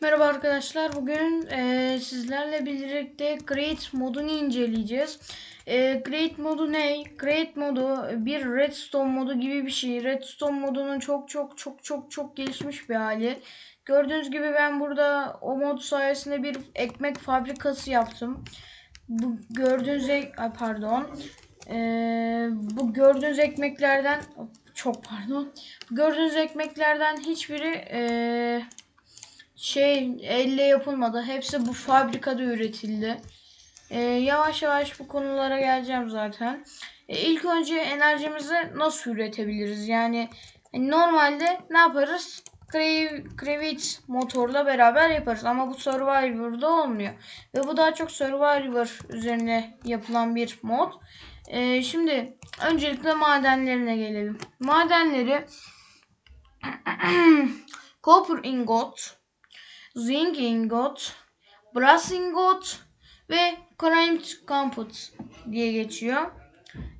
Merhaba arkadaşlar. Bugün eee, sizlerle birlikte Create modunu inceleyeceğiz. Eee Create modu ne? Create modu bir Redstone modu gibi bir şey. Redstone modunun çok çok çok çok çok gelişmiş bir hali. Gördüğünüz gibi ben burada o mod sayesinde bir ekmek fabrikası yaptım. Bu gördüğünüz ay pardon. Eee, bu gördüğünüz ekmeklerden çok pardon. Gördüğünüz ekmeklerden hiçbiri eee şey elle yapılmadı. Hepsi bu fabrikada üretildi. Ee, yavaş yavaş bu konulara geleceğim zaten. Ee, ilk önce enerjimizi nasıl üretebiliriz? Yani hani normalde ne yaparız? Crevit motorla beraber yaparız ama bu Survivor'da olmuyor. Ve bu daha çok Survivor üzerine yapılan bir mod. Ee, şimdi öncelikle madenlerine gelelim. Madenleri Copper ingot, zinc ingot, brass ingot ve ceramic compound diye geçiyor.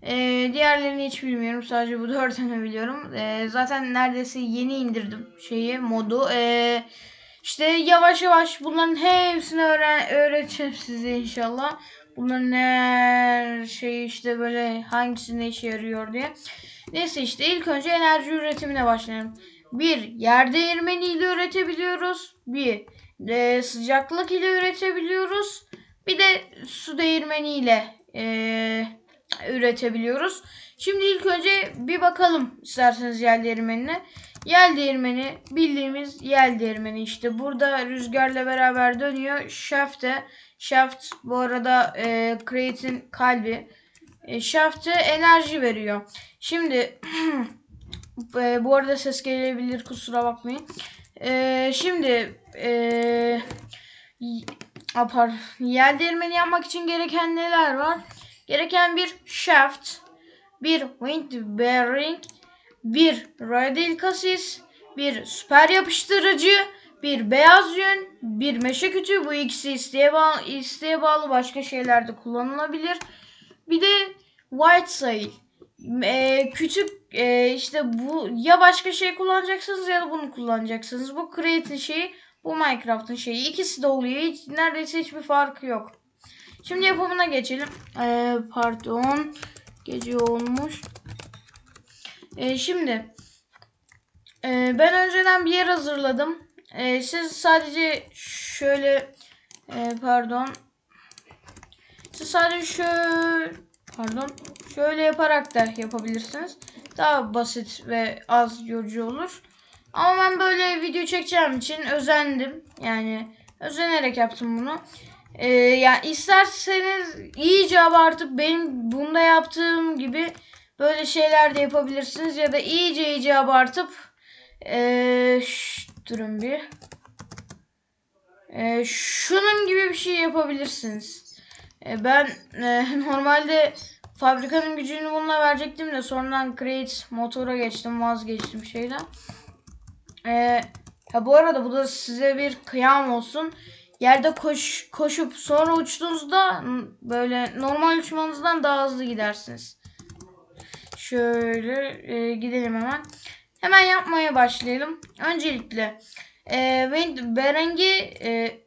Ee, diğerlerini hiç bilmiyorum. Sadece bu dördünü biliyorum. Ee, zaten neredeyse yeni indirdim şeyi, modu. Ee, işte yavaş yavaş bunların hepsini öğren öğreteceğim size inşallah. Bunların her şeyi işte böyle hangisinde işe yarıyor diye. Neyse işte ilk önce enerji üretimine başlayalım. Bir yer değirmeniyle üretebiliyoruz. Bir e, sıcaklık ile üretebiliyoruz. Bir de su değirmeniyle e, üretebiliyoruz. Şimdi ilk önce bir bakalım isterseniz yel değirmenine. Yel değirmeni bildiğimiz yel değirmeni işte burada rüzgarla beraber dönüyor. Shaft'e shaft bu arada e, Create'in kalbi. E, shaft'e enerji veriyor. Şimdi e, bu arada ses gelebilir kusura bakmayın. E, şimdi e, y- apar yel değirmeni yapmak için gereken neler var? Gereken bir shaft, bir wind bearing, bir radial kasis, bir süper yapıştırıcı, bir beyaz yün, bir meşe kütüğü. Bu ikisi isteğe bağlı, isteğe bağlı başka şeylerde kullanılabilir. Bir de white sail. E, küçük e, işte bu ya başka şey kullanacaksınız ya da bunu kullanacaksınız. Bu Create'in şeyi, bu Minecraft'ın şeyi. İkisi de oluyor. Hiç, neredeyse hiçbir farkı yok. Şimdi yapımına geçelim. E, pardon. Gece olmuş. E, şimdi e, ben önceden bir yer hazırladım. E, siz sadece şöyle e, pardon. Siz sadece şöyle pardon şöyle yaparak da yapabilirsiniz. Daha basit ve az yorucu olur. Ama ben böyle video çekeceğim için özendim. Yani özenerek yaptım bunu. Ee, yani isterseniz iyice abartıp benim bunda yaptığım gibi böyle şeyler de yapabilirsiniz. Ya da iyice iyice abartıp ee, durun bir. Ee, şunun gibi bir şey yapabilirsiniz. Ee, ben e, normalde fabrikanın gücünü bununla verecektim de sonradan Create motora geçtim vazgeçtim şeyden. Ee, ha bu arada bu da size bir kıyam olsun. Yerde koş, koşup sonra uçtuğunuzda böyle normal uçmanızdan daha hızlı gidersiniz. Şöyle e, gidelim hemen. Hemen yapmaya başlayalım. Öncelikle e, ben Berengi e,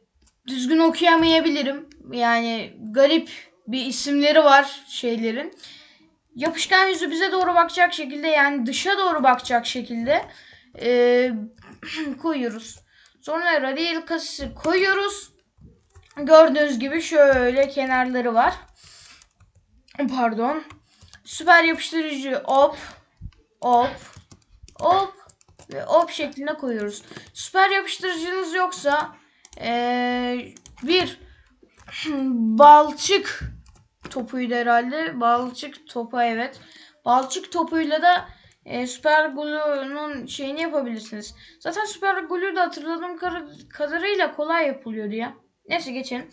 düzgün okuyamayabilirim. Yani garip bir isimleri var şeylerin. Yapışkan yüzü bize doğru bakacak şekilde yani dışa doğru bakacak şekilde e, koyuyoruz. Sonra radial kasisi koyuyoruz. Gördüğünüz gibi şöyle kenarları var. Pardon. Süper yapıştırıcı op op op ve op şeklinde koyuyoruz. Süper yapıştırıcınız yoksa eee, bir balçık topuydu herhalde. Balçık topu evet. Balçık topuyla da e, Süper Glue'nun şeyini yapabilirsiniz. Zaten Süper Glue da hatırladığım kadarıyla kolay yapılıyordu ya. Neyse geçelim.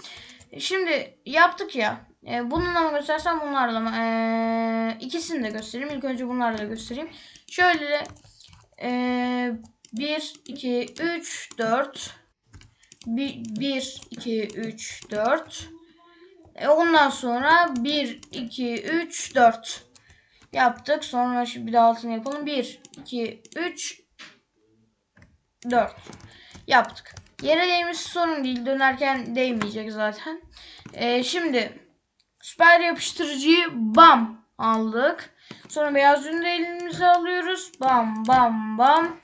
Şimdi yaptık ya. E, bununla mı göstersem bunlarla mı? E, ikisini de göstereyim. İlk önce bunlarla göstereyim. Şöyle e, 1, 2, 3, 4 1, 2, 3, 4 e, ondan sonra 1, 2, 3, 4 yaptık. Sonra şimdi bir de altını yapalım. 1, 2, 3, 4 yaptık. Yere değmesi sorun değil. Dönerken değmeyecek zaten. Ee, şimdi süper yapıştırıcıyı bam aldık. Sonra beyaz ürünü de elimize alıyoruz. Bam bam bam.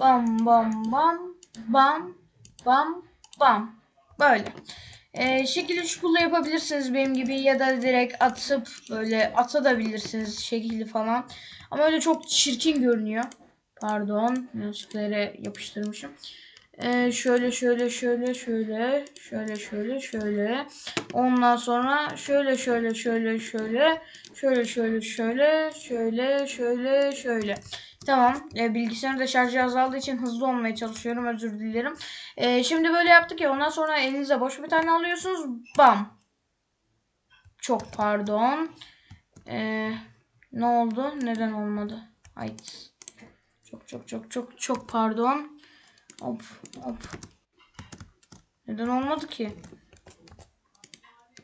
Bam bam bam. Bam bam bam. Böyle. Ee, şekil uçkulla yapabilirsiniz benim gibi ya da direkt atıp böyle atabilirsiniz şekilli falan. Ama öyle çok çirkin görünüyor. Pardon. Yanlışlıkla yere yapıştırmışım. Ee, şöyle şöyle şöyle şöyle şöyle şöyle şöyle ondan sonra şöyle şöyle şöyle şöyle şöyle şöyle şöyle şöyle şöyle şöyle tamam ee, bilgisayarın da şarjı azaldığı için hızlı olmaya çalışıyorum özür dilerim Ee, şimdi böyle yaptık ya ondan sonra elinize boş bir tane alıyorsunuz bam çok pardon Ee, ne oldu neden olmadı Hayt. çok çok çok çok çok pardon Hop hop. Neden olmadı ki?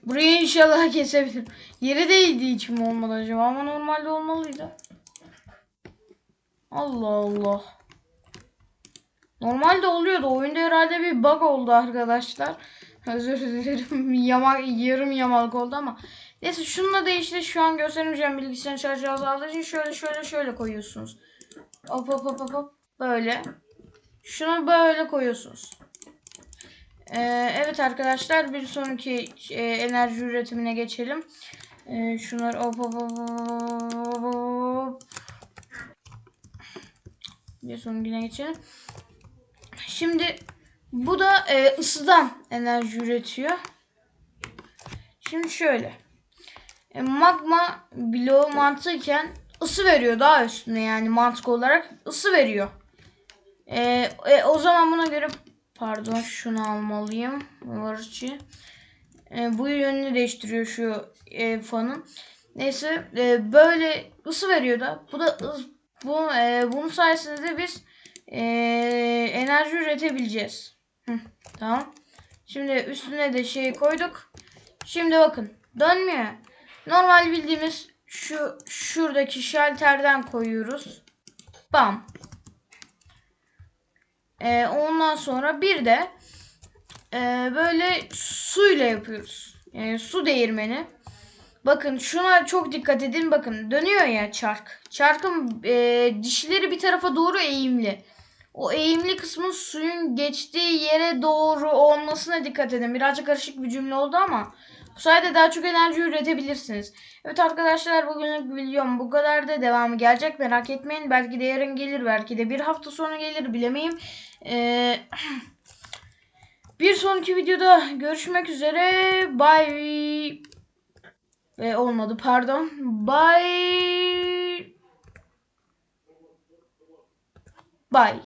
Burayı inşallah kesebilirim. Yeri değdi hiç mi olmadı acaba ama normalde olmalıydı. Allah Allah. Normalde oluyordu. Oyunda herhalde bir bug oldu arkadaşlar. Özür dilerim. Yamak, yarım yamalak oldu ama. Neyse şununla değişti. Şu an göstermeyeceğim bilgisayarın şarjı azaldığı için şöyle şöyle şöyle koyuyorsunuz. Hop hop hop hop. Böyle. Şunu böyle koyuyorsunuz. Ee, evet arkadaşlar bir sonraki e, enerji üretimine geçelim. Ee, şunları hop hop hop hop hop. Bir sonrakine geçelim. Şimdi bu da e, ısıdan enerji üretiyor. Şimdi şöyle. E, magma bloğu mantıken ısı veriyor daha üstüne yani mantık olarak ısı veriyor. Ee, e, o zaman buna göre pardon şunu almalıyım. Varıcı. Ee, bu yönünü değiştiriyor şu e, fanın. Neyse e, böyle ısı veriyor da bu da bu e, bunun sayesinde de biz e, enerji üretebileceğiz. Hı, tamam. Şimdi üstüne de şey koyduk. Şimdi bakın dönmüyor. Normal bildiğimiz şu şuradaki şalterden koyuyoruz. Bam. Ee, ondan sonra bir de e, böyle suyla yapıyoruz. Yani su değirmeni. Bakın şuna çok dikkat edin. Bakın dönüyor ya çark. Çarkın e, dişleri bir tarafa doğru eğimli. O eğimli kısmın suyun geçtiği yere doğru olmasına dikkat edin. Birazcık karışık bir cümle oldu ama bu sayede daha çok enerji üretebilirsiniz. Evet arkadaşlar bugünlük videom bu kadar da devamı gelecek merak etmeyin. Belki de yarın gelir belki de bir hafta sonra gelir bilemeyim. Ee, bir sonraki videoda görüşmek üzere. Bye. Ve olmadı pardon. Bye. Bye.